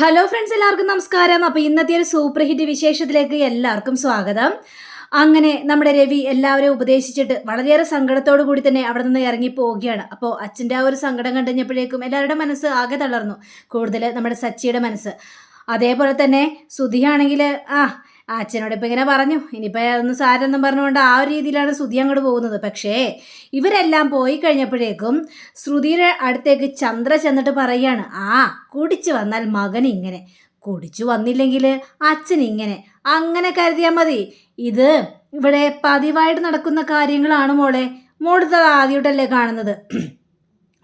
Hello friends എല്ലാവർക്കും നമസ്കാരം. അപ്പോൾ ഇന്നത്തെ ഒരു സൂപ്പർ ഹിറ്റ് വിശേഷത്തിലേക്ക് എല്ലാവർക്കും സ്വാഗതം. അങ്ങനെ നമ്മുടെ രവി എല്ലാവരെയും ഉപദേശിച്ചിട്ട് വളരെയേറെ സങ്കടത്തോടു കൂടി തന്നെ അവിടെ നിന്ന് ഇറങ്ങി പോവുകയാണ്. അപ്പോൾ അച്ഛന്റെ ആ ഒരു സങ്കടം കണ്ടുകഴിഞ്ഞപ്പോഴേക്കും എല്ലാവരുടെ മനസ്സ് ആകെ തളർന്നു. കൂടുതൽ നമ്മുടെ സച്ചിയുടെ മനസ്സ്. അതേപോലെ തന്നെ സുധിയാണെങ്കിൽ ആ അച്ഛനോട് ഇപ്പം ഇങ്ങനെ പറഞ്ഞു. ഇനിയിപ്പോൾ അതൊന്നും സാരെന്നും പറഞ്ഞുകൊണ്ട് ആ ഒരു രീതിയിലാണ് ശ്രുതി അങ്ങോട്ട് പോകുന്നത്. പക്ഷേ ഇവരെല്ലാം പോയി കഴിഞ്ഞപ്പോഴേക്കും ശ്രുതിയുടെ അടുത്തേക്ക് ചന്ദ്ര ചെന്നിട്ട് പറയുകയാണ് ആ കുടിച്ചു വന്നാൽ മകൻ ഇങ്ങനെ. കുടിച്ചു വന്നില്ലെങ്കിൽ അച്ഛൻ ഇങ്ങനെ. അങ്ങനെ കരുതിയാൽ മതി. ഇത് ഇവിടെ പതിവായിട്ട് നടക്കുന്ന കാര്യങ്ങളാണ് മോളെ. മോളിത് ആദ്യമായിട്ടല്ലേ കാണുന്നത്.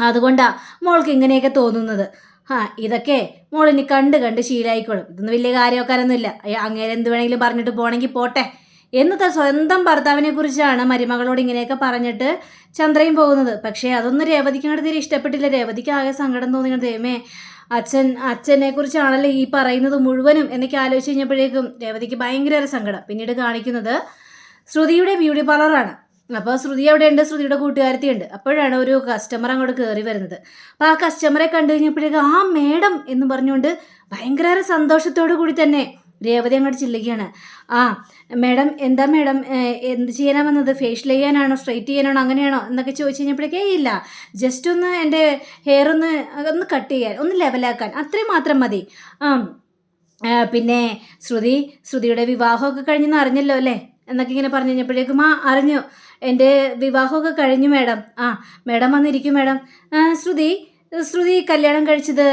അതുകൊണ്ടാണ് മോൾക്ക് ഇങ്ങനെയൊക്കെ തോന്നുന്നത്. ആ ഇതൊക്കെ മോളിനി കണ്ട് കണ്ട് ശീലായിക്കോളും. ഇതൊന്നും വലിയ കാര്യമൊക്കാരൊന്നുമില്ല അങ്ങേരെ എന്ത് വേണമെങ്കിലും പറഞ്ഞിട്ട് പോകണമെങ്കിൽ പോട്ടെ. എന്നിട്ട് സ്വന്തം ഭർത്താവിനെ കുറിച്ചാണ് മരുമകളോട് ഇങ്ങനെയൊക്കെ പറഞ്ഞിട്ട് ചന്ദ്രയും പോകുന്നത്. പക്ഷേ അതൊന്നും രേവതിക്ക് അങ്ങോട്ട് തീരെ ഇഷ്ടപ്പെട്ടില്ല. രേവതിക്ക് ആകെ സങ്കടം തോന്നിയത് ദൈവമേ അച്ഛൻ അച്ഛനെ കുറിച്ചാണല്ലോ ഈ പറയുന്നത് മുഴുവനും എന്നൊക്കെ ആലോചിച്ച് കഴിഞ്ഞപ്പോഴേക്കും രേവതിക്ക് ഭയങ്കര സങ്കടം. പിന്നീട് കാണിക്കുന്നത് ശ്രുതിയുടെ ബ്യൂട്ടി പാർലറാണ്. അപ്പോൾ ശ്രുതി അവിടെ ഉണ്ട് ശ്രുതിയുടെ കൂട്ടുകാരത്തി ഉണ്ട് അപ്പോഴാണ് ഒരു കസ്റ്റമർ അങ്ങോട്ട് കയറി വരുന്നത്. അപ്പോൾ ആ കസ്റ്റമറെ കണ്ടു കഴിഞ്ഞപ്പോഴേക്കും ആ മേഡം എന്ന് പറഞ്ഞുകൊണ്ട് ഭയങ്കര സന്തോഷത്തോടു കൂടി തന്നെ രേവതി അങ്ങോട്ട് ചില്ലുകയാണ്. ആ മേഡം എന്താ മേഡം എന്ത് ചെയ്യാനാ വന്നത് ഫേഷ്യൽ ചെയ്യാനാണോ? സ്ട്രൈറ്റ് ചെയ്യാനാണോ? അങ്ങനെയാണോ? എന്നൊക്കെ ചോദിച്ചു കഴിഞ്ഞപ്പോഴേക്കേ ഇല്ല. ജസ്റ്റ് ഒന്ന് എന്റെ ഹെയർ ഒന്ന് ഒന്ന് കട്ട് ചെയ്യാൻ ഒന്ന് ലെവലാക്കാൻ അത്രയും മാത്രം മതി. ആ, പിന്നെ ശ്രുതി ശ്രുതിയുടെ വിവാഹമൊക്കെ കഴിഞ്ഞെന്ന് അറിഞ്ഞല്ലോ അല്ലേ? എന്നൊക്കെ ഇങ്ങനെ പറഞ്ഞു കഴിഞ്ഞപ്പോഴേക്കും ആ അറിഞ്ഞു. എന്റെ വിവാഹമൊക്കെ കഴിഞ്ഞു മേഡം. ആ മേഡം വന്നിരിക്കും മേഡം. ശ്രുതി ശ്രുതി കല്യാണം കഴിച്ചത്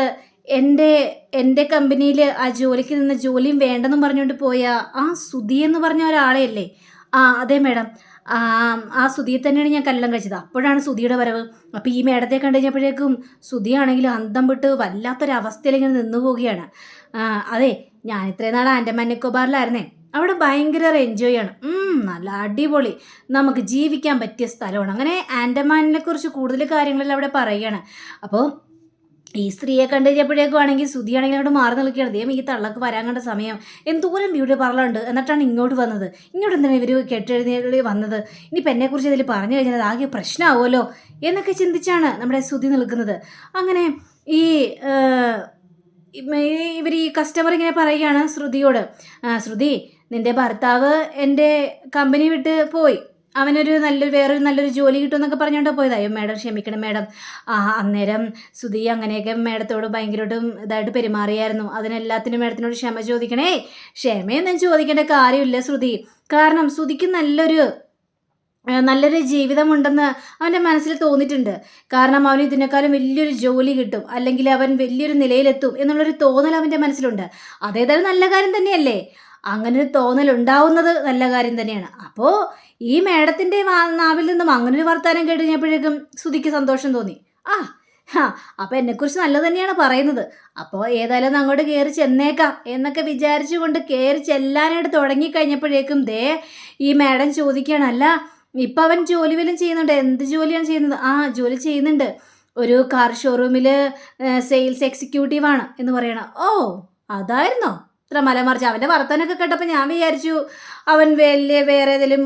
എന്റെ എന്റെ കമ്പനിയിൽ ആ ജോലിക്ക് നിന്ന് ജോലിയും വേണ്ടെന്നും പറഞ്ഞുകൊണ്ട് പോയ ആ സുധി എന്ന് പറഞ്ഞ ഒരാളെയല്ലേ? ആ അതെ മേഡം. ആ ആ സുധിയെ തന്നെയാണ് ഞാൻ കല്യാണം കഴിച്ചത്. അപ്പോഴാണ് സുധിയുടെ വരവ്. അപ്പോൾ ഈ മേഡത്തെ കണ്ടു കഴിഞ്ഞപ്പോഴേക്കും സുധിയാണെങ്കിൽ അന്തം വിട്ട് വല്ലാത്തൊരവസ്ഥയിൽ ഇങ്ങനെ നിന്നു പോവുകയാണ്. അതെ ഞാൻ ഇത്രയും നാൾ ആൻഡമാൻ നിക്കോബാറിലായിരുന്നേ. അവിടെ ഭയങ്കര എൻജോയ് ആണ്. നല്ല അടിപൊളി. നമുക്ക് ജീവിക്കാൻ പറ്റിയ സ്ഥലമാണ്. അങ്ങനെ ആൻഡമാനിനെ കുറിച്ച് കൂടുതൽ കാര്യങ്ങളെല്ലാം അവിടെ പറയുകയാണ്. അപ്പോൾ ഈ സ്ത്രീയെ കണ്ടു കഴിഞ്ഞപ്പോഴേക്കും ആണെങ്കിൽ സുധിയാണെങ്കിൽ അവിടെ മാറി നിൽക്കുകയാണ്. ദൈവം ഈ തള്ളക്ക് വരാൻ കണ്ട സമയം. എന്തോരം ബ്യൂട്ടി പാർലറുണ്ട് എന്നിട്ടാണ് ഇങ്ങോട്ട് വന്നത്. ഇങ്ങോട്ട് എന്തിനാണ് ഇവർ കെട്ടെഴുന്നേറി വന്നത്? ഇനിയിപ്പോൾ എന്നെക്കുറിച്ച് ഇതിൽ പറഞ്ഞു കഴിഞ്ഞാൽ ആകെ പ്രശ്നമാവുമല്ലോ എന്നൊക്കെ ചിന്തിച്ചാണ് നമ്മുടെ സുധി നിൽക്കുന്നത്. അങ്ങനെ ഈ ഇവർ ഈ കസ്റ്റമർ ഇങ്ങനെ പറയുകയാണ് ശ്രുതിയോട് "ആ, ശ്രുതി നിന്റെ ഭർത്താവ് എന്റെ കമ്പനി വിട്ട് പോയി. അവനൊരു നല്ലൊരു വേറൊരു നല്ലൊരു ജോലി കിട്ടുമെന്നൊക്കെ പറഞ്ഞുകൊണ്ട് പോയത്. അയ്യോ മാഡം ക്ഷമിക്കണം മാഡം. ആ അന്നേരം സുധി അങ്ങനെയൊക്കെ മാഡത്തോട് ഭയങ്കരമായിട്ടും ഇതായിട്ട് പെരുമാറിയായിരുന്നു. അതിനെല്ലാത്തിനും മാഡത്തിനോട് ക്ഷമ ചോദിക്കണേ. ക്ഷമയൊന്നും ചോദിക്കേണ്ട കാര്യമില്ല ശ്രുതി കാരണം ശ്രുതിക്ക് നല്ലൊരു നല്ലൊരു ജീവിതമുണ്ടെന്ന് അവന്റെ മനസ്സിൽ തോന്നിയിട്ടുണ്ട്. കാരണം അവന് ഇതിനേക്കാളും വലിയൊരു ജോലി കിട്ടും. അല്ലെങ്കിൽ അവൻ വലിയൊരു നിലയിലെത്തും എന്നുള്ളൊരു തോന്നൽ അവന്റെ മനസ്സിലുണ്ട്. അതേതായാലും നല്ല കാര്യം തന്നെയല്ലേ? അങ്ങനെ ഒരു തോന്നൽ ഉണ്ടാവുന്നത് നല്ല കാര്യം തന്നെയാണ്. അപ്പോൾ ഈ മേഡത്തിന്റെ നാവിൽ നിന്നും അങ്ങനെ ഒരു വർത്തമാനം കേട്ട് കഴിഞ്ഞപ്പോഴേക്കും ശ്രുതിക്ക് സന്തോഷം തോന്നി. ആ ഹാ അപ്പോൾ എന്നെക്കുറിച്ച് നല്ലത് തന്നെയാണ് പറയുന്നത്. അപ്പോൾ ഏതായാലും അങ്ങോട്ട് കയറി ചെന്നേക്കാം എന്നൊക്കെ വിചാരിച്ചുകൊണ്ട് കയറി ചെല്ലാനായിട്ട് തുടങ്ങിക്കഴിഞ്ഞപ്പോഴേക്കും ദേ ഈ മേഡം ചോദിക്കുകയാണല്ല ഇപ്പം അവൻ ജോലി വല്ലതും ചെയ്യുന്നുണ്ട്? എന്ത് ജോലിയാണ് ചെയ്യുന്നത്? ആ ജോലി ചെയ്യുന്നുണ്ട്. ഒരു കാർ ഷോറൂമിൽ സെയിൽസ് എക്സിക്യൂട്ടീവാണ് എന്ന് പറയണം. ഓ അതായിരുന്നോ? ഇത്ര മലമറിച്ച് അവന്റെ വർത്തനൊക്കെ കേട്ടപ്പോൾ ഞാൻ വിചാരിച്ചു അവൻ വലിയ വേറെ ഏതെങ്കിലും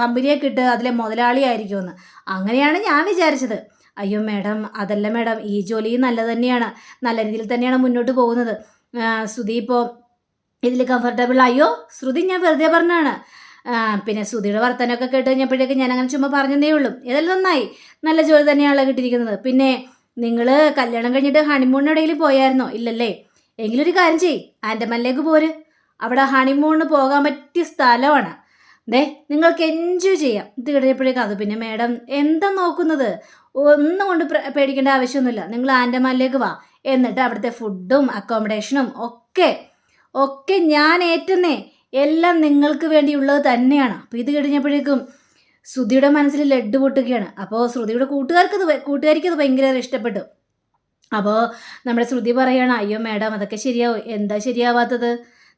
കമ്പനിയെ കിട്ടുക അതിലെ മുതലാളിയായിരിക്കുമെന്ന്. അങ്ങനെയാണ് ഞാൻ വിചാരിച്ചത്. അയ്യോ മേഡം അതല്ല മേഡം ഈ ജോലി നല്ല തന്നെയാണ്. നല്ല രീതിയിൽ തന്നെയാണ് മുന്നോട്ട് പോകുന്നത്. ശ്രുതി ഇപ്പോൾ ഇതിൽ കംഫർട്ടബിൾ അയ്യോ ശ്രുതി ഞാൻ വെറുതെ പറഞ്ഞാണ്. പിന്നെ ശ്രുതിയുടെ വർത്തനമൊക്കെ കേട്ട് ഞാൻ അങ്ങനെ ചുമ്മാ പറഞ്ഞതേ ഉള്ളൂ. ഏതായാലും നന്നായി. നല്ല ജോലി തന്നെയാണല്ലോ കിട്ടിയിരിക്കുന്നത്. പിന്നെ നിങ്ങൾ കല്യാണം കഴിഞ്ഞിട്ട് ഹണിമൂണിനിടയിൽ പോയായിരുന്നോ? ഇല്ലല്ലേ? എങ്കിലൊരു കാര്യം ചെയ് ആൻഡമാനിലേക്ക് പോര്. അവിടെ ഹണിമൂണിന് പോകാൻ പറ്റിയ സ്ഥലമാണ്. ദേ നിങ്ങൾക്ക് എൻജോയ് ചെയ്യാം. ഇത് കഴിഞ്ഞപ്പോഴേക്കും അത് പിന്നെ മേഡം എന്താ നോക്കുന്നത്? ഒന്നും കൊണ്ട് പേടിക്കേണ്ട ആവശ്യമൊന്നുമില്ല. നിങ്ങൾ ആൻഡമാനിലേക്ക് വാ. എന്നിട്ട് അവിടുത്തെ ഫുഡും അക്കോമഡേഷനും ഒക്കെ ഒക്കെ ഞാൻ ഏറ്റുന്നേ. എല്ലാം നിങ്ങൾക്ക് വേണ്ടിയുള്ളത് തന്നെയാണ്. അപ്പോൾ ഇത് കഴിഞ്ഞപ്പോഴേക്കും ശ്രുതിയുടെ മനസ്സിൽ ലഡ്ഡു പൊട്ടുകയാണ്. അപ്പോൾ ശ്രുതിയുടെ കൂട്ടുകാർക്ക് കൂട്ടുകാരിക്കത് ഭയങ്കര ഇഷ്ടപ്പെട്ടു. അപ്പോൾ നമ്മുടെ ശ്രുതി പറയണം അയ്യോ മാഡം അതൊക്കെ ശരിയാവും? എന്താ ശരിയാവാത്തത്?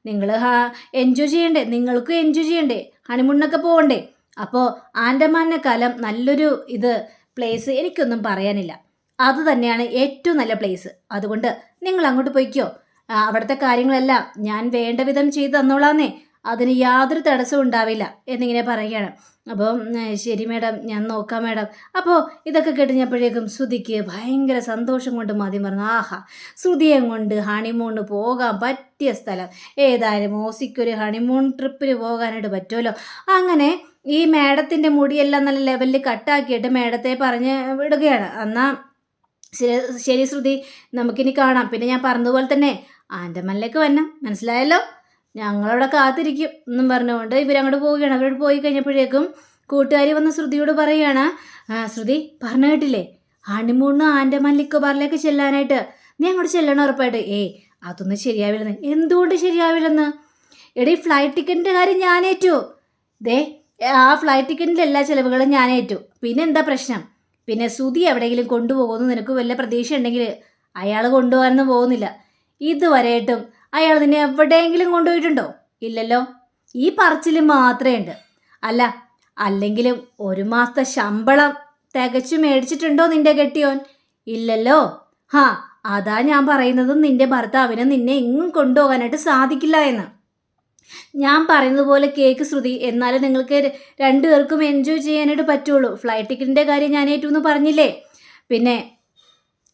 നിങ്ങൾ ഹാ എൻജോയ് ചെയ്യണ്ടേ? നിങ്ങൾക്കും എൻജോയ് ചെയ്യണ്ടേ? ഹണിമൂണിനൊക്കെ പോകണ്ടേ അപ്പോൾ ആൻഡമാനേക്കാലം നല്ലൊരു ഇത് പ്ലേസ് എനിക്കൊന്നും പറയാനില്ല. അത് തന്നെയാണ് ഏറ്റവും നല്ല പ്ലേസ് അതുകൊണ്ട് നിങ്ങൾ അങ്ങോട്ട് പോയിക്കോ. അവിടുത്തെ കാര്യങ്ങളെല്ലാം ഞാൻ വേണ്ട വിധം ചെയ്ത് തന്നോളാന്നേ. അതിന് യാതൊരു തടസ്സവും ഉണ്ടാവില്ല എന്നിങ്ങനെ പറയുകയാണ്. അപ്പം ശരി മേഡം ഞാൻ നോക്കാം മേഡം. അപ്പോൾ ഇതൊക്കെ കഴിഞ്ഞപ്പോഴേക്കും ശ്രുതിക്ക് ഭയങ്കര സന്തോഷം കൊണ്ട് മതി പറഞ്ഞു ആഹാ ശ്രുതിയെ കൊണ്ട് ഹണിമൂണ് പോകാൻ പറ്റിയ സ്ഥലം. ഏതായാലും ഓസിക്കൊരു ഹണിമൂൺ ട്രിപ്പിന് പോകാനായിട്ട് പറ്റുമല്ലോ. അങ്ങനെ ഈ മേഡത്തിന്റെ മുടിയെല്ലാം നല്ല ലെവലിൽ കട്ടാക്കിയിട്ട് മേഡത്തെ പറഞ്ഞ് വിടുകയാണ്. എന്നാൽ ശരി ശരി ശ്രുതി നമുക്കിനി കാണാം. പിന്നെ ഞാൻ പറഞ്ഞതുപോലെ തന്നെ ആൻഡമനിലേക്ക് വരണം. മനസ്സിലായല്ലോ? ഞങ്ങളവിടെ കാത്തിരിക്കും എന്നും പറഞ്ഞുകൊണ്ട് ഇവരങ്ങോട്ട് പോവുകയാണ്. അവരോട് പോയി കഴിഞ്ഞപ്പോഴേക്കും കൂട്ടുകാരി വന്ന് ശ്രുതിയോട് പറയുകയാണ് ശ്രുതി പറഞ്ഞു കേട്ടില്ലേ? ഹണിമൂണ് ആൻഡമാൻ നിക്കോബാറിലേക്ക് ചെല്ലാനായിട്ട്. നീ അങ്ങോട്ട് ചെല്ലണം ഉറപ്പായിട്ട്. ഏയ് അതൊന്നും ശരിയാവില്ലെന്ന്. എന്തുകൊണ്ട് ശരിയാവില്ലെന്ന്? എടീ ഫ്ലൈറ്റ് ടിക്കറ്റിന്റെ കാര്യം ഞാനേറ്റു. ദേ ആ ഫ്ലൈറ്റ് ടിക്കറ്റിന്റെ എല്ലാ ചിലവുകളും ഞാനേറ്റു. പിന്നെ എന്താ പ്രശ്നം? പിന്നെ സുതി എവിടെയെങ്കിലും കൊണ്ടുപോകുമെന്ന് നിനക്ക് വല്ല പ്രതീക്ഷ ഉണ്ടെങ്കിൽ അയാൾ കൊണ്ടുപോകാനൊന്നും പോകുന്നില്ല. ഇതുവരെയായിട്ടും അയാൾ നിന്നെ എവിടെയെങ്കിലും കൊണ്ടുപോയിട്ടുണ്ടോ? ഇല്ലല്ലോ. ഈ പറച്ചിൽ മാത്രമേ ഉണ്ട് അല്ല അല്ലെങ്കിലും ഒരു മാസത്തെ ശമ്പളം തികച്ചു മേടിച്ചിട്ടുണ്ടോ നിന്റെ കെട്ടിയോൻ? ഇല്ലല്ലോ. ഹാ അതാ ഞാൻ പറയുന്നത് നിന്റെ ഭർത്താവിന് നിന്നെ എങ്ങും കൊണ്ടുപോകാനായിട്ട് സാധിക്കില്ല എന്ന്. ഞാൻ പറയുന്നത് പോലെ കേക്ക് ശ്രുതി എന്നാലും നിങ്ങൾക്ക് രണ്ടുപേർക്കും എൻജോയ് ചെയ്യാനായിട്ട് പറ്റുള്ളൂ. ഫ്ലൈറ്റ് ടിക്കറ്റിന്റെ കാര്യം ഞാൻ ഏറ്റവും പറഞ്ഞില്ലേ? പിന്നെ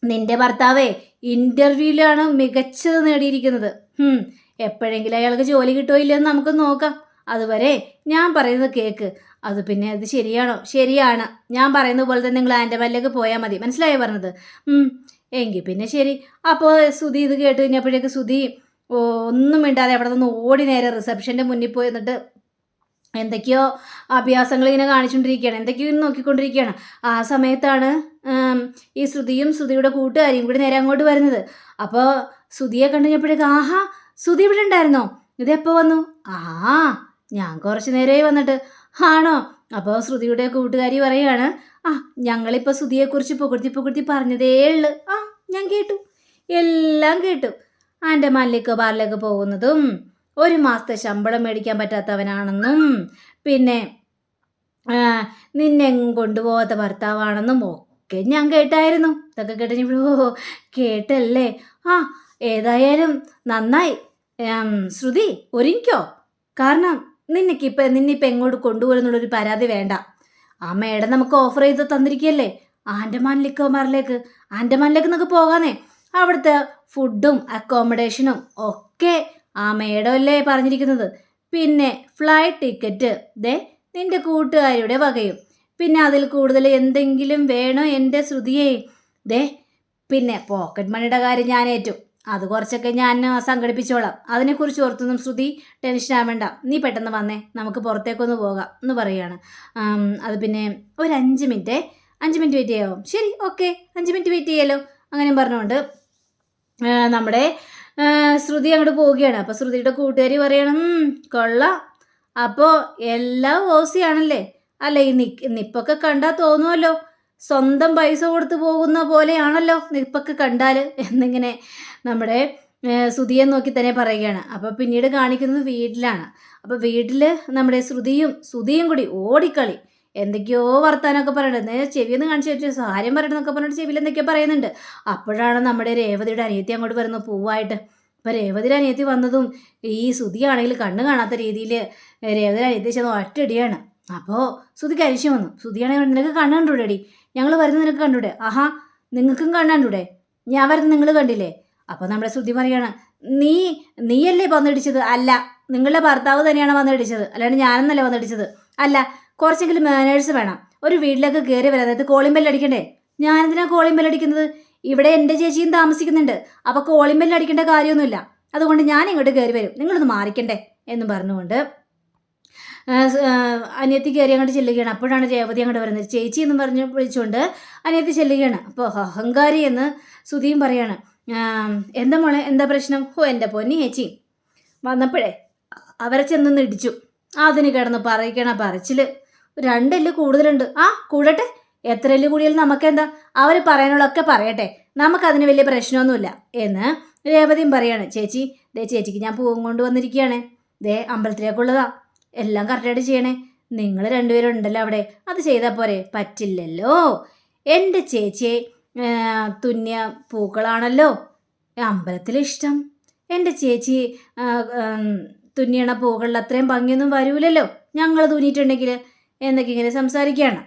നിന്റെ ഭർത്താവേ ഇന്റർവ്യൂവിലാണ് മികച്ചത് നേടിയിരിക്കുന്നത്. എപ്പോഴെങ്കിലും അയാൾക്ക് ജോലി കിട്ടുമോ ഇല്ലെന്ന് നമുക്ക് നോക്കാം. അതുവരെ ഞാൻ പറയുന്നത് കേക്ക്. അത് പിന്നെ അത് ശരിയാണോ? ശരിയാണ്. ഞാൻ പറയുന്ന പോലെ തന്നെ നിങ്ങൾ ആൻഡമാനിലേക്ക് പോയാൽ മതി. മനസ്സിലായോ പറഞ്ഞത്? എങ്കിൽ പിന്നെ ശരി. അപ്പോൾ സുധി ഇത് കേട്ട് കഴിഞ്ഞപ്പോഴേക്ക് സുധി ഒന്നും മിണ്ടാതെ അവിടെ നിന്ന് ഓടി നേരെ റിസപ്ഷന്റെ മുന്നിൽ പോയി എന്നിട്ട് എന്തൊക്കെയോ അഭ്യാസങ്ങൾ ഇങ്ങനെ കാണിച്ചുകൊണ്ടിരിക്കുകയാണ് എന്തൊക്കെയോ നോക്കിക്കൊണ്ടിരിക്കുകയാണ്. ആ സമയത്താണ് ഈ ശ്രുതിയും ശ്രുതിയുടെ കൂട്ടുകാരിയും കൂടി നേരെ അങ്ങോട്ട് വരുന്നത്. അപ്പോൾ ശ്രുതിയെ കണ്ടുകഴിഞ്ഞപ്പോഴേക്ക് ആഹാ സുധി ഇവിടെ ഉണ്ടായിരുന്നോ? ഇതെപ്പോൾ വന്നു? ആ ഞാൻ കുറച്ച് നേരമായി വന്നിട്ട്. ആണോ? അപ്പോൾ ശ്രുതിയുടെ കൂട്ടുകാരി പറയുകയാണ് ആ ഞങ്ങളിപ്പോൾ സുധിയെക്കുറിച്ച് പുകഴ്ത്തി പുകഴ്ത്തി പറഞ്ഞതേ ഉള്ളു. ആ ഞാൻ കേട്ടു. എല്ലാം കേട്ടു. ആൻഡമാനിലേക്ക് ബാറിലേക്ക് പോകുന്നതും ഒരു മാസത്തെ ശമ്പളം മേടിക്കാൻ പറ്റാത്തവനാണെന്നും പിന്നെ നിന്നെ കൊണ്ടുപോകാത്ത ഭർത്താവാണെന്നും ഒക്കെ ഞാൻ കേട്ടായിരുന്നു. ഇതൊക്കെ കേട്ടോ കേട്ടല്ലേ? ആ ഏതായാലും നന്നായി. ശ്രുതി ഒരുങ്ങിക്കോ. കാരണം നിനക്കിപ്പോൾ നിന്നിപ്പം എങ്ങോട്ട് കൊണ്ടുപോകുന്നുള്ളൊരു പരാതി വേണ്ട. ആ മേഡം നമുക്ക് ഓഫർ ചെയ്ത് തന്നിരിക്കുകയല്ലേ ആൻഡമാൻ ലിക്കോമാറിലേക്ക്. ആൻഡമാനിലേക്ക് നമുക്ക് പോകാന്നേ. അവിടുത്തെ ഫുഡും അക്കോമഡേഷനും ഒക്കെ ആ അല്ലേ പറഞ്ഞിരിക്കുന്നത്. പിന്നെ ഫ്ലൈറ്റ് ടിക്കറ്റ് ദേ നിന്റെ കൂട്ടുകാരിയുടെ വകയും. പിന്നെ അതിൽ കൂടുതൽ എന്തെങ്കിലും വേണോ എന്റെ ശ്രുതിയെ? ദേ പിന്നെ പോക്കറ്റ് മണിയുടെ കാര്യം ഞാൻ ഏറ്റു. അത് കുറച്ചൊക്കെ ഞാൻ സംഘടിപ്പിച്ചോളാം. അതിനെക്കുറിച്ച് ഓർത്തൊന്നും ശ്രുതി ടെൻഷൻ ആവേണ്ട. നീ പെട്ടെന്ന് വന്നേ. നമുക്ക് പുറത്തേക്കൊന്ന് പോകാം എന്ന് പറയുകയാണ്. അത് പിന്നെ ഒരു അഞ്ച് മിനിറ്റ്. അഞ്ച് മിനിറ്റ് വെയിറ്റ് ചെയ്യാവും? ശരി ഓക്കെ അഞ്ച് മിനിറ്റ് വെയിറ്റ് ചെയ്യാലോ അങ്ങനെ പറഞ്ഞുകൊണ്ട് നമ്മുടെ ശ്രുതി അങ്ങോട്ട് പോവുകയാണ്. അപ്പോൾ ശ്രുതിയുടെ കൂട്ടുകാരി പറയണം കൊള്ളാം. അപ്പോൾ എല്ലാം ഓസിയാണല്ലേ അല്ല ഈ നി നിപ്പൊക്കെ കണ്ടാൽ തോന്നുമല്ലോ സ്വന്തം പൈസ കൊടുത്ത് പോകുന്ന പോലെയാണല്ലോ നിപ്പൊക്കെ കണ്ടാൽ എന്നിങ്ങനെ നമ്മുടെ ശ്രുതിയെ നോക്കി തന്നെ പറയുകയാണ്. അപ്പോൾ പിന്നീട് കാണിക്കുന്നത് വീട്ടിലാണ്. അപ്പോൾ വീട്ടിൽ നമ്മുടെ ശ്രുതിയും ശ്രുതിയും കൂടി ഓടിക്കളി. എന്തൊക്കെയോ വർത്താനമൊക്കെ പറയുന്നുണ്ട് നേരെ ചെവിയൊന്ന് കാണിച്ചു സാരം പറയണമെന്നൊക്കെ പറഞ്ഞിട്ട് ചെവിയിൽ എന്തൊക്കെയോ പറയുന്നുണ്ട്. അപ്പോഴാണ് നമ്മുടെ രേവതിയുടെ അനിയത്തി അങ്ങോട്ട് വരുന്നത് പൂവായിട്ട്. അപ്പോൾ രേവതിയുടെ അനിയത്തി വന്നതും ഈ ശ്രുതിയാണെങ്കിൽ കണ്ണ് കാണാത്ത രീതിയിൽ രേവതിയുടെ അനിയത്തി ചെന്ന് ഒറ്റടിയാണ് അപ്പോൾ ശ്രുതിക്ക് അരിശം വന്നു. ശ്രുതിയാണെങ്കിൽ നിനക്ക് കണ്ണ് ഞങ്ങൾ വരുന്നത് നിനക്ക് കണ്ടുകൂടെ ആഹാ നിങ്ങൾക്കും കണ്ണുണ്ടൂടെ ഞാൻ വരുന്നത് നിങ്ങൾ കണ്ടില്ലേ? അപ്പോൾ നമ്മുടെ ശ്രുതി പറയാണ് നീ നീയല്ലേ വന്നിടിച്ചത്? അല്ല നിങ്ങളുടെ ഭർത്താവ് തന്നെയാണ് വന്നിടിച്ചത്. അല്ലാണ്ട് ഞാനെന്നല്ലേ വന്നിടിച്ചത്? അല്ല കുറച്ചെങ്കിലും മാനേഴ്സ് വേണം. ഒരു വീട്ടിലേക്ക് കയറി വരാൻ കോളിംഗ് ബെല്ലടിക്കണ്ടേ ഞാനെന്തിനാ കോളിംഗ് ബെല്ലടിക്കുന്നത് ഇവിടെ എന്റെ ചേച്ചിയും താമസിക്കുന്നുണ്ട്. അപ്പോൾ കോളിംഗ് ബെല്ലടിക്കേണ്ട കാര്യമൊന്നുമില്ല. അതുകൊണ്ട് ഞാൻ ഇങ്ങോട്ട് കയറി വരും. നിങ്ങളൊന്ന് മാറിക്കണ്ടേ? എന്ന് പറഞ്ഞുകൊണ്ട് അനിയത്തി കയറി അങ്ങോട്ട് ചെല്ലുകയാണ്. അപ്പോഴാണ് രേവതി അങ്ങോട്ട് വരുന്നത്. ചേച്ചി എന്ന് പറഞ്ഞ് വിളിച്ചുകൊണ്ട് അനിയത്തി ചെല്ലുകയാണ്. അപ്പോൾ അഹങ്കാരി എന്ന് സുധിയും പറയാണ്. എന്താ മോളെ? എന്താ പ്രശ്നം? ഓ എന്റെ പൊന്നി ചേച്ചി. വന്നപ്പോഴേ അവരെ ചെന്നൊന്ന് ഇടിച്ചു. അതിന് കിടന്ന് പറയിക്കണ പറച്ചിൽ രണ്ടെല്ല് കൂടുതലുണ്ട്. ആ കൂടട്ടെ. എത്ര എല്ല് കൂടിയാലും നമുക്കെന്താ? അവർ പറയാനുള്ളതൊക്കെ പറയട്ടെ. നമുക്കതിന് വലിയ പ്രശ്നമൊന്നുമില്ല. എന്ന് രേവതിയും പറയാണ്. ചേച്ചി ദേ ചേച്ചിക്ക് ഞാൻ പൂവും കൊണ്ട് വന്നിരിക്കുകയാണ്. ദേ അമ്പലത്തിലേക്കുള്ളതാ. എല്ലാം കറക്റ്റായിട്ട് ചെയ്യണേ. നിങ്ങൾ രണ്ടുപേരും ഉണ്ടല്ലോ അവിടെ. അത് ചെയ്താൽ പോരെ. പറ്റില്ലല്ലോ. എന്റെ ചേച്ചിയെ തുന്നിയ പൂക്കളാണല്ലോ. അമ്പലത്തിൽ ഇഷ്ടം. എന്റെ ചേച്ചി തുന്നിയണ പൂക്കളിൽ അത്രയും ഭംഗിയൊന്നും വരൂലല്ലോ. ഞങ്ങൾ തുന്നിയിട്ടുണ്ടെങ്കിൽ എന്നൊക്കെ ഇങ്ങനെ സംസാരിക്കുകയാണ്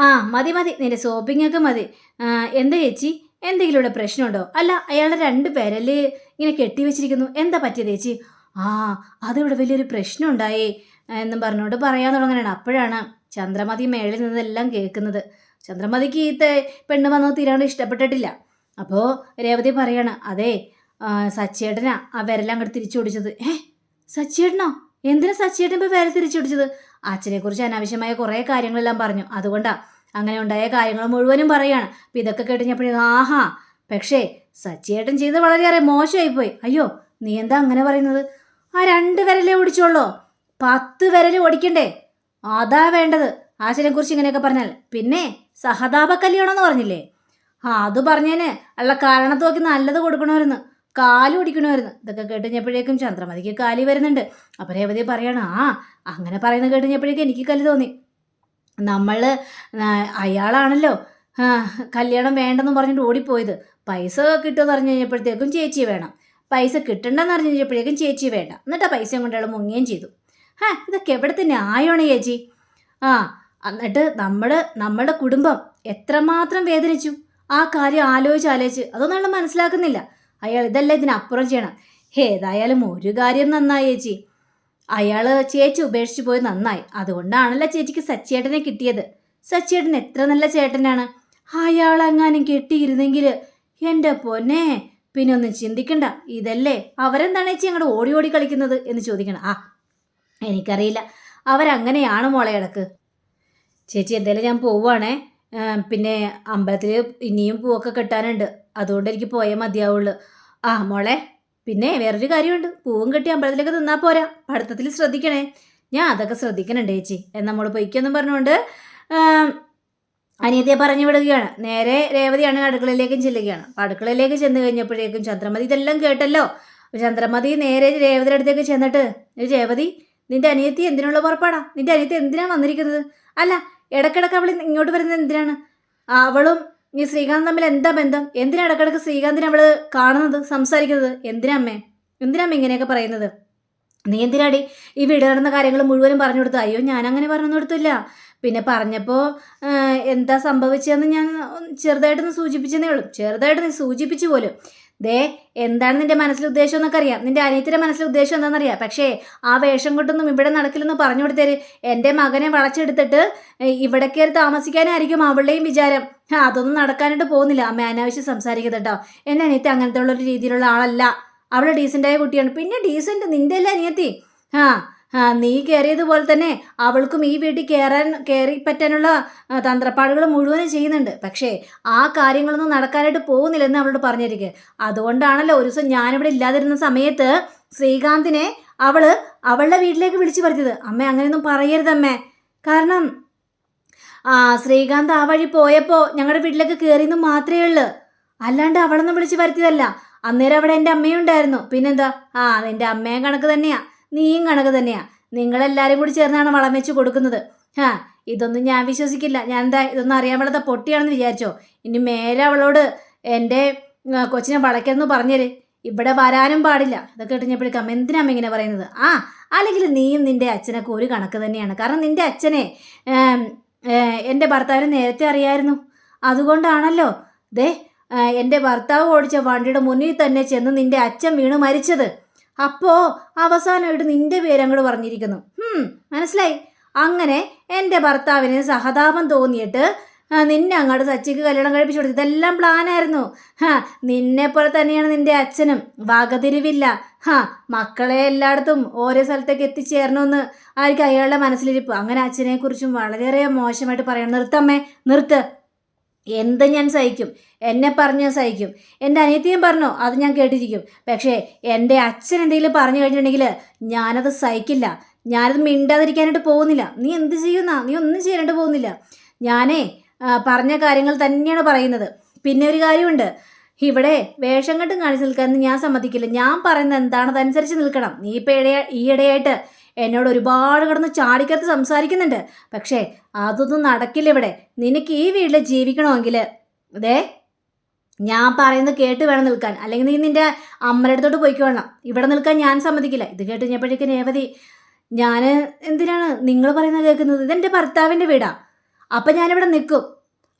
ആ മതി മതി. നിന്റെ സോപ്പിംഗ് ഒക്കെ മതി. എന്താ ചേച്ചി? എന്തെങ്കിലും ഇവിടെ പ്രശ്നമുണ്ടോ? അല്ല അയാളെ രണ്ട് പേരൽ ഇങ്ങനെ കെട്ടി വെച്ചിരിക്കുന്നു. എന്താ പറ്റിയത് ചേച്ചി? ആ അതിവിടെ വലിയൊരു പ്രശ്നം ഉണ്ടായി എന്നും പറഞ്ഞുകൊണ്ട് പറയാൻ തുടങ്ങാനാണ് അപ്പോഴാണ് ചന്ദ്രമതി മേളിൽ നിന്നെല്ലാം കേൾക്കുന്നത്. ചന്ദ്രമതിക്ക് ഈ പെണ്ണ് വന്നത് തീരാണ്ട് ഇഷ്ടപ്പെട്ടിട്ടില്ല. അപ്പോൾ രേവതി പറയാണ് അതെ സച്ചേട്ടനാ ആ വിരൽ അങ്ങോട്ട് തിരിച്ചു പിടിച്ചത്. ഏ സച്ചിയേട്ടനോ എന്തിനാ സച്ചിയേട്ടൻ ഇപ്പോൾ വിരൽ തിരിച്ചു പിടിച്ചത്? അച്ഛനെക്കുറിച്ച് അനാവശ്യമായ കുറേ കാര്യങ്ങളെല്ലാം പറഞ്ഞു. അതുകൊണ്ടാ അങ്ങനെ ഉണ്ടായ കാര്യങ്ങൾ മുഴുവനും പറയാണ്. അപ്പം ഇതൊക്കെ കേട്ടുകഴിഞ്ഞപ്പോഴേ ആഹാ പക്ഷേ സച്ചിയേട്ടൻ ചെയ്ത് വളരെയേറെ മോശമായിപ്പോയി. അയ്യോ നീ എന്താ അങ്ങനെ പറയുന്നത്? ആ രണ്ട് വിരലേ ഓടിച്ചോളോ പത്ത് വിരൽ ഓടിക്കണ്ടേ? അതാ വേണ്ടത്. ആശനെക്കുറിച്ച് ഇങ്ങനെയൊക്കെ പറഞ്ഞാൽ. പിന്നെ സഹതാപ കല്യാണം എന്ന് പറഞ്ഞില്ലേ? ആ അത് പറഞ്ഞേനെ. അല്ല കാരണത്ത് നോക്കി നല്ലത് കൊടുക്കണമായിരുന്നു കാൽ ഓടിക്കണമായിരുന്നു ഇതൊക്കെ കേട്ടുകഴിഞ്ഞപ്പോഴേക്കും ചന്ദ്രമതിക്ക് കാലി വരുന്നുണ്ട്. അപ്പം രേവതി പറയണം ആ അങ്ങനെ പറയുന്നത് കേട്ടുകഴിഞ്ഞപ്പോഴേക്കും എനിക്ക് കല്ല് തോന്നി. നമ്മൾ അയാളാണല്ലോ കല്യാണം വേണ്ടെന്ന് പറഞ്ഞിട്ട് ഓടിപ്പോയത്. പൈസ കിട്ടുമെന്ന് പറഞ്ഞു കഴിഞ്ഞപ്പോഴത്തേക്കും ചേച്ചി വേണം. പൈസ കിട്ടണ്ടെന്ന് അറിഞ്ഞു കഴിഞ്ഞപ്പോഴേക്കും ചേച്ചി വേണ്ട. എന്നിട്ട് ആ പൈസ കൊണ്ട് അയാൾ മുങ്ങുകയും ചെയ്തു. ഹാ ഇതൊക്കെ എവിടുത്തെ ന്യായമാണ് ചേച്ചി? ആ എന്നിട്ട് നമ്മുടെ നമ്മുടെ കുടുംബം എത്രമാത്രം വേദനിച്ചു? ആ കാര്യം ആലോചിച്ച് ആലോചിച്ച്. അതൊന്നും അയാൾ മനസ്സിലാക്കുന്നില്ല. അയാൾ ഇതല്ല ഇതിനപ്പുറം ചെയ്യണം. ഏതായാലും ഒരു കാര്യം നന്നായി ചേച്ചി. അയാൾ ചേച്ചി ഉപേക്ഷിച്ച് പോയി നന്നായി. അതുകൊണ്ടാണല്ലോ ചേച്ചിക്ക് സച്ചേട്ടനെ കിട്ടിയത്. സച്ചേട്ടൻ എത്ര നല്ല ചേട്ടനാണ്. അയാൾ അങ്ങാനും കെട്ടിയിരുന്നെങ്കിൽ എന്റെ പൊന്നെ പിന്നെ ഒന്നും ചിന്തിക്കണ്ട. ഇതല്ലേ? അവരെന്താണ് ചേച്ചി അങ്ങോട്ട് ഓടി ഓടി കളിക്കുന്നത് എന്ന് ചോദിക്കണം. ആ എനിക്കറിയില്ല. അവരങ്ങനെയാണ് മോളെ ഇടയ്ക്ക്. ചേച്ചി എന്തായാലും ഞാൻ പോവുകയാണേ പിന്നെ അമ്പലത്തിൽ ഇനിയും പൂവൊക്കെ കെട്ടാനുണ്ട്. അതുകൊണ്ട് എനിക്ക് പോയേ മതിയാവുള്ളൂ. ആ മോളെ പിന്നെ വേറൊരു കാര്യമുണ്ട്. പൂവും കെട്ടി അമ്പലത്തിലേക്ക് നിന്നാൽ പോരാ. പഠിത്തത്തിൽ ശ്രദ്ധിക്കണേ. ഞാൻ അതൊക്കെ ശ്രദ്ധിക്കണുണ്ട് ചേച്ചി. എന്നാൽ നമ്മൾ പൊയ്ക്കൊന്നും പറഞ്ഞുകൊണ്ട് അനിയത്തെ പറഞ്ഞു വിടുകയാണ്. നേരെ രേവതിയാണ് അടുക്കളയിലേക്കും ചെല്ലുകയാണ്. അപ്പോൾ അടുക്കളയിലേക്ക് ചെന്ന് കഴിഞ്ഞപ്പോഴേക്കും ചന്ദ്രമതി ഇതെല്ലാം കേട്ടല്ലോ. ചന്ദ്രമതി നേരെ രേവതിയുടെ അടുത്തേക്ക് ചെന്നിട്ട് "ഏ, രേവതി നിന്റെ അനിയത്തി എന്തിനുള്ള പുറപ്പാടാ? നിന്റെ അനിയത്തി എന്തിനാണ് വന്നിരിക്കുന്നത്? അല്ല ഇടക്കിടക്ക് അവൾ ഇങ്ങോട്ട് വരുന്നത് എന്തിനാണ്? അവളും ഈ ശ്രീകാന്ത് തമ്മിൽ എന്താ ബന്ധം? എന്തിനാ ഇടക്കിടക്ക് ശ്രീകാന്തിനെ അവൾ കാണുന്നത് സംസാരിക്കുന്നത്? എന്തിനാ അമ്മേ? ഇങ്ങനെയൊക്കെ പറയുന്നത്? നീ എന്തിനാടി ഈ വീട് നടന്ന കാര്യങ്ങൾ മുഴുവനും പറഞ്ഞു കൊടുത്തു അയ്യോ ഞാൻ അങ്ങനെ പറഞ്ഞു കൊടുത്തില്ല. പിന്നെ പറഞ്ഞപ്പോൾ എന്താ സംഭവിച്ചതെന്ന് ഞാൻ ചെറുതായിട്ടൊന്ന് സൂചിപ്പിച്ചതേ ഉള്ളൂ. ചെറുതായിട്ട് നീ സൂചിപ്പിച്ചു പോലും. ദേ എന്താണ് നിന്റെ മനസ്സിലെ ഉദ്ദേശം എന്നൊക്കെ അറിയാം നിന്റെ അനിയത്തിന്റെ മനസ്സിലെ ഉദ്ദേശം എന്താണെന്നറിയാം. പക്ഷേ ആ വേഷം കൊണ്ടൊന്നും ഇവിടെ നടക്കില്ലെന്ന് പറഞ്ഞു കൊടുത്തേര്. എന്റെ മകനെ വളച്ചെടുത്തിട്ട് ഇവിടെ കയറി താമസിക്കാനായിരിക്കും അവളുടെയും വിചാരം. അതൊന്നും നടക്കാനായിട്ട് പോകുന്നില്ല. അമ്മ അനാവശ്യം സംസാരിക്കുന്നത് കേട്ടോ. എന്റെ അനിയത്തി അങ്ങനത്തെ ഉള്ള ഒരു രീതിയിലുള്ള ആളല്ല. അവൾ ഡീസന്റായ കുട്ടിയാണ്. പിന്നെ ഡീസന്റ് നിന്റെ അല്ലേ അനിയത്തി? ആ നീ കയറിയതുപോലെ തന്നെ അവൾക്കും ഈ വീട്ടിൽ കയറാൻ കയറി പറ്റാനുള്ള തന്ത്രപ്പാടുകൾ മുഴുവനും ചെയ്യുന്നുണ്ട്. പക്ഷേ ആ കാര്യങ്ങളൊന്നും നടക്കാനായിട്ട് പോകുന്നില്ലെന്ന് അവളോട് പറഞ്ഞിരിക്കുക അതുകൊണ്ടാണല്ലോ ഒരു ദിവസം ഞാനിവിടെ ഇല്ലാതിരുന്ന സമയത്ത് ശ്രീകാന്തിനെ അവൾ അവളുടെ വീട്ടിലേക്ക് വിളിച്ചു പറഞ്ഞത് അമ്മ അങ്ങനെയൊന്നും പറയരുതമ്മേ കാരണം ആ ശ്രീകാന്ത് ആ വഴി പോയപ്പോൾ ഞങ്ങളുടെ വീട്ടിലേക്ക് കയറിയെന്ന് മാത്രമേ ഉള്ളൂ. അല്ലാണ്ട് അവളൊന്നും വിളിച്ചു വരുത്തിയതല്ല. അന്നേരം അവിടെ എന്റെ അമ്മയും ഉണ്ടായിരുന്നു പിന്നെന്താ? ആ നിന്റെ അമ്മയും കണക്ക് തന്നെയാ. നീയും കണക്ക് തന്നെയാ. നിങ്ങളെല്ലാവരും കൂടി ചേർന്നാണ് വളം വെച്ച് കൊടുക്കുന്നത്. ആ ഇതൊന്നും ഞാൻ വിശ്വസിക്കില്ല. ഞാൻ എന്താ ഇതൊന്നും അറിയാൻ പാടാത്ത പൊട്ടിയാണെന്ന് വിചാരിച്ചോ. ഇനി മേലെ അവളോട് എന്റെ കൊച്ചിനെ വളയ്ക്കെന്ന് പറഞ്ഞേര്. ഇവിടെ വരാനും പാടില്ല. ഇതൊക്കെ ഇട്ടിഞ്ഞപ്പോഴേക്കും അമ്മ എന്തിനാമ്മ ഇങ്ങനെ പറയുന്നത്? ആ അല്ലെങ്കിൽ നീയും നിന്റെ അച്ഛനൊക്കെ ഒരു കണക്ക് തന്നെയാണ്. കാരണം നിന്റെ അച്ഛനെ എന്റെ ഭർത്താവിനെ നേരത്തെ അറിയായിരുന്നു. അതുകൊണ്ടാണല്ലോ. ദേ എന്റെ ഭർത്താവ് ഓടിച്ച വണ്ടിയുടെ മുന്നിൽ തന്നെ ചെന്ന് നിന്റെ അച്ഛൻ വീണ് മരിച്ചത്. അപ്പോൾ അവസാനമായിട്ട് നിന്റെ പേര് അങ്ങോട്ട് പറഞ്ഞിരിക്കുന്നു മനസ്സിലായി? അങ്ങനെ എന്റെ ഭർത്താവിന് സഹതാപം തോന്നിയിട്ട് നിന്നെ അങ്ങോട്ട് സച്ചിക്ക് കല്യാണം കഴിപ്പിച്ചു കൊടുത്തു ഇതെല്ലാം പ്ലാനായിരുന്നു ഹാ നിന്നെ പോലെ തന്നെയാണ് നിന്റെ അച്ഛനും. വകതിരിവില്ല. ഹാ മക്കളെ എല്ലായിടത്തും ഓരോ സ്ഥലത്തേക്ക് എത്തിച്ചേരണമെന്ന് ആയിരിക്കും അയാളുടെ മനസ്സിലിരിപ്പ്. അങ്ങനെ അച്ഛനെക്കുറിച്ചും വളരെയേറെ മോശമായിട്ട് പറയണം. നിർത്തമ്മേ നിർത്ത്. എന്ത് ഞാൻ സഹിക്കും? എന്നെ പറഞ്ഞ് സഹിക്കും. എന്റെ അനിയത്തിയും പറഞ്ഞോ അത് ഞാൻ കേട്ടിരിക്കും. പക്ഷേ എന്റെ അച്ഛൻ എന്തെങ്കിലും പറഞ്ഞു കഴിഞ്ഞിട്ടുണ്ടെങ്കിൽ ഞാനത് സഹിക്കില്ല. ഞാനത് മിണ്ടാതിരിക്കാനായിട്ട് പോകുന്നില്ല. നീ എന്ത് ചെയ്യുന്ന? നീ ഒന്നും ചെയ്യാനായിട്ട് പോകുന്നില്ല. ഞാനേ പറഞ്ഞ കാര്യങ്ങൾ തന്നെയാണ് പറയുന്നത്. പിന്നെ ഒരു കാര്യമുണ്ട്. ഇവിടെ വേഷം കെട്ടും കാണിച്ച് നിൽക്കാൻ ഞാൻ സമ്മതിക്കില്ല. ഞാൻ പറയുന്നത് എന്താണതനുസരിച്ച് നിൽക്കണം. നീ ഇപ്പോൾ ഇടയ ഈ ഇടയായിട്ട് എന്നോട് ഒരുപാട് കിടന്ന് ചാടിക്കത്ത് സംസാരിക്കുന്നുണ്ട്. പക്ഷേ അതൊന്നും നടക്കില്ല ഇവിടെ. നിനക്ക് ഈ വീട്ടിൽ ജീവിക്കണമെങ്കിൽ അതെ ഞാൻ പറയുന്നത് കേട്ട് വേണം നിൽക്കാൻ. അല്ലെങ്കിൽ നീ നിന്റെ അമ്മയുടെ അടുത്തോട്ട് പോയിക്കോളണം ഇവിടെ നിൽക്കാൻ ഞാൻ സമ്മതിക്കില്ല. ഇത് കേട്ട് കഴിഞ്ഞപ്പോഴേക്കും രേവതി ഞാൻ എന്തിനാണ് നിങ്ങൾ പറയുന്നത് കേൾക്കുന്നത്? ഇതെന്റെ ഭർത്താവിന്റെ വീടാണ് അപ്പം ഞാനിവിടെ നിൽക്കും.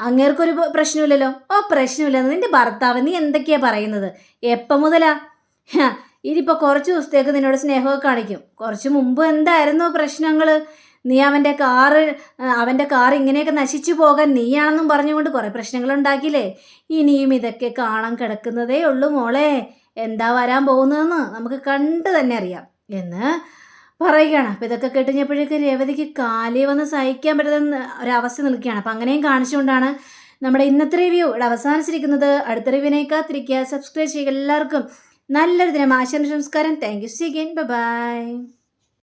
അങ്ങേർക്കൊരു പ്രശ്നമില്ലല്ലോ? ഓ പ്രശ്നമില്ലെന്ന്. നിന്റെ ഭർത്താവ് നീ എന്തൊക്കെയാണ് പറയുന്നത്? എപ്പം മുതലാ? ഇനിയിപ്പോൾ കുറച്ച് ദിവസത്തേക്ക് നിന്നോട് സ്നേഹമൊക്കെ കാണിക്കും. കുറച്ച് മുമ്പ് എന്തായിരുന്നു പ്രശ്നങ്ങൾ നീ അവന്റെ കാറ് അവന്റെ കാർ ഇങ്ങനെയൊക്കെ നശിച്ചു പോകാൻ നീയാണെന്നും പറഞ്ഞുകൊണ്ട് കുറേ പ്രശ്നങ്ങൾ ഉണ്ടാക്കിയില്ലേ? ഇനിയും ഇതൊക്കെ കാണാൻ കിടക്കുന്നതേ ഉള്ളൂ മോളെ. എന്താ വരാൻ പോകുന്നതെന്ന് നമുക്ക് കണ്ട് തന്നെ അറിയാം. എന്ന് പറയുകയാണ്. അപ്പോൾ ഇതൊക്കെ കേട്ടുകഴിഞ്ഞപ്പോഴേക്ക് രേവതിക്ക് കാലി വന്ന് സഹിക്കാൻ പറ്റുന്ന ഒരവസ്ഥ നിൽക്കുകയാണ്. അപ്പോൾ അങ്ങനെയും കാണിച്ചുകൊണ്ടാണ് നമ്മുടെ ഇന്നത്തെ റിവ്യൂ ഇവിടെ അവസാനിച്ചിരിക്കുന്നത്. അടുത്ത റിവ്യൂനേക്കാത്തിരിക്കുക സബ്സ്ക്രൈബ് ചെയ്യുക എല്ലാവർക്കും. നല്ലൊരു ദിനം ആശംസ നമസ്കാരം. Thank you see again bye